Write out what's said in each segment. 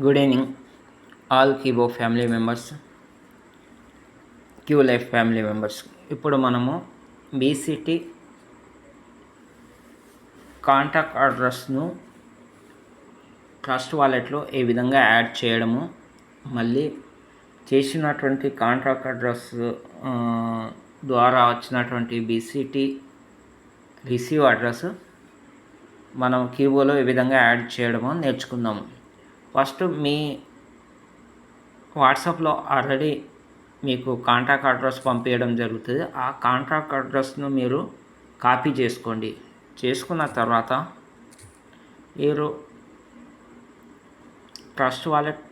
Good evening all కీబో family members Q life family members ఇప్పుడు మనము BCT contact అడ్రస్ను trust వాలెట్లో ఏ విధంగా యాడ్ చేయడము మళ్ళీ చేసినటువంటి కాంట్రాక్ట్ అడ్రస్ ద్వారా వచ్చినటువంటి బీసీటీ రిసీవ్ అడ్రస్ మనం కీబోలో ఏ విధంగా యాడ్ చేయడమో నేర్చుకుందాము. ఫస్ట్ మీ వాట్సాప్లో ఆల్రెడీ మీకు కాంటాక్ట్ అడ్రస్ పంపించడం జరుగుతుంది. ఆ కాంటాక్ట్ అడ్రస్ను మీరు కాపీ చేసుకోండి. చేసుకున్న తర్వాత మీరు ట్రస్ట్ వాలెట్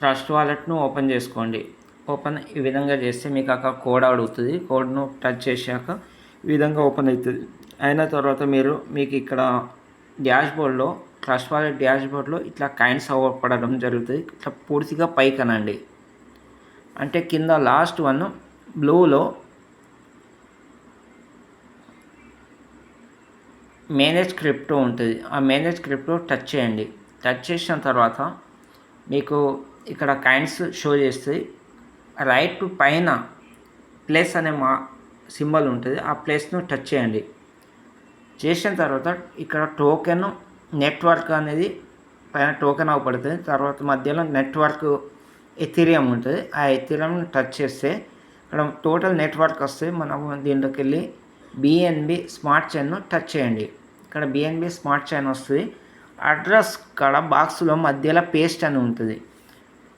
ట్రస్ట్ వాలెట్ను ఓపెన్ చేసుకోండి. ఓపెన్ ఈ విధంగా చేస్తే మీకు అక్కడ కోడ్ అడుగుతుంది. కోడ్ను టచ్ చేశాక ఈ విధంగా ఓపెన్ అవుతుంది. అయిన తర్వాత మీరు మీకు ఇక్కడ డ్యాష్బోర్డ్లో బోర్డ్లో వాలెట్ డ్యాష్బోర్డ్లో ఇట్లా కైండ్స్ అవ్వపడడం జరుగుతుంది. ఇట్లా పూర్తిగా పైకి అనండి అంటే కింద లాస్ట్ వన్ బ్లూలో మేనేజ్ క్రిప్టో ఉంటుంది. ఆ మేనేజ్ క్రిప్టో టచ్ చేయండి. టచ్ చేసిన తర్వాత మీకు ఇక్కడ కైండ్స్ షో చేస్తుంది. రైట్ పైన ప్లేస్ అనే మా సింబల్ ఉంటుంది. ఆ ప్లేస్ను టచ్ చేయండి. చేసిన తర్వాత ఇక్కడ టోకెన్ నెట్వర్క్ అనేది పైన టోకెన్ అవపడుతుంది తర్వాత మధ్యలో నెట్వర్క్ ఎథీరియం ఉంటుంది. ఆ ఎథీరియంని టచ్ చేస్తే ఇక్కడ టోటల్ నెట్వర్క్ వస్తే మనం దీంట్లోకి వెళ్ళి బిఎన్బి స్మార్ట్ చైన్ను టచ్ చేయండి. ఇక్కడ బిఎన్బి స్మార్ట్ చైన్ వస్తుంది. అడ్రస్ కాడ బాక్స్లో మధ్యలో పేస్ట్ అని ఉంటుంది.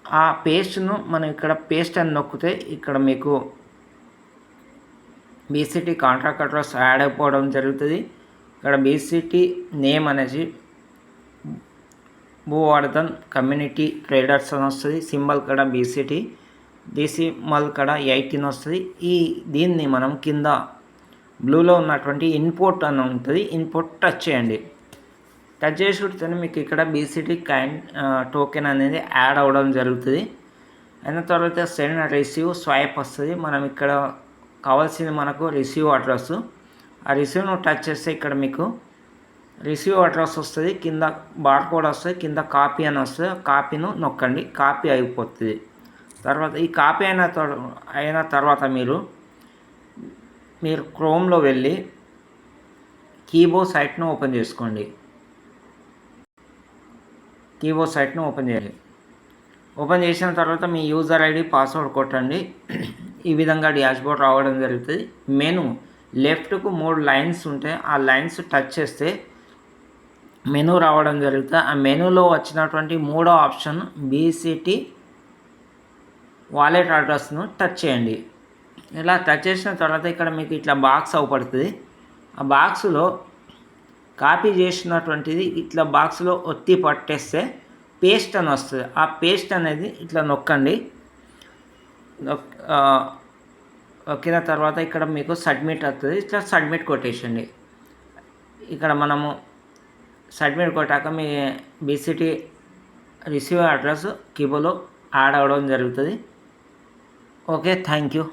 ఆ పేస్ట్ను మనం ఇక్కడ పేస్ట్ అని నొక్కితే ఇక్కడ మీకు బీసీటీ కాంట్రాక్ట్ అడ్రస్ యాడ్ అయిపోవడం జరుగుతుంది. ఇక్కడ బీసీటీ నేమ్ అనేది భూవర్ధన్ కమ్యూనిటీ ట్రేడర్స్ అని వస్తుంది. సింబల్ కడ బీసీటీ డిసిమల్ కడ ఎయిటీన్ వస్తుంది. ఈ దీన్ని మనం కింద బ్లూలో ఉన్నటువంటి ఇన్పుట్ అని ఉంటుంది. ఇన్పుట్ టచ్ చేయండి. టచ్ చేసి మీకు ఇక్కడ బీసీటీ కైండ్ టోకెన్ అనేది యాడ్ అవ్వడం జరుగుతుంది. అయిన తర్వాత సెండ్ రిసీవ్ స్వైప్ వస్తుంది. మనం ఇక్కడ కావాల్సింది మనకు రిసీవ్ అడ్రస్ ఆ రిసీవ్ను టచ్ చేస్తే ఇక్కడ మీకు రిసీవ్ అడ్రస్ వస్తుంది కింద బార్ కోడ్ వస్తుంది కింద కాపీ అని వస్తుంది. కాపీను నొక్కండి కాపీ అయిపోతుంది. తర్వాత ఈ కాపీ అయిన అయిన తర్వాత మీరు మీరు క్రోమ్లో వెళ్ళి కీబో సైట్ను ఓపెన్ చేసుకోండి. కీబో సైట్ను ఓపెన్ చేయాలి ఓపెన్ చేసిన తర్వాత మీ యూజర్ ఐడి పాస్వర్డ్ కొట్టండి. ఈ విధంగా డాష్బోర్డ్ రావడం జరుగుతుంది. మెను లెఫ్ట్కు మూడు లైన్స్ ఉంటాయి. ఆ లైన్స్ టచ్ చేస్తే మెనూ రావడం జరుగుతుంది. ఆ మెనూలో వచ్చినటువంటి మూడో ఆప్షన్ బీసీటీ వాలెట్ అడ్రస్ను టచ్ చేయండి. ఇలా టచ్ చేసిన తర్వాత ఇక్కడ మీకు ఇట్లా బాక్స్ అవపడుతుంది. ఆ బాక్స్లో కాపీ చేసినటువంటిది ఇట్లా బాక్స్లో ఒత్తి పట్టేస్తే పేస్ట్ అని వస్తుంది. ఆ పేస్ట్ అనేది ఇట్లా నొక్కండి. నొక్కిన తర్వాత ఇక్కడ మీకు సబ్మిట్ అవుతుంది. ఇట్లా సబ్మిట్ కొట్టేసండి ఇక్కడ మనము సబ్మిట్ కొట్టాక మీ బీసీటీ రిసీవ్ అడ్రస్ కీబోలో యాడ్ అవ్వడం జరుగుతుంది. Okay thank you.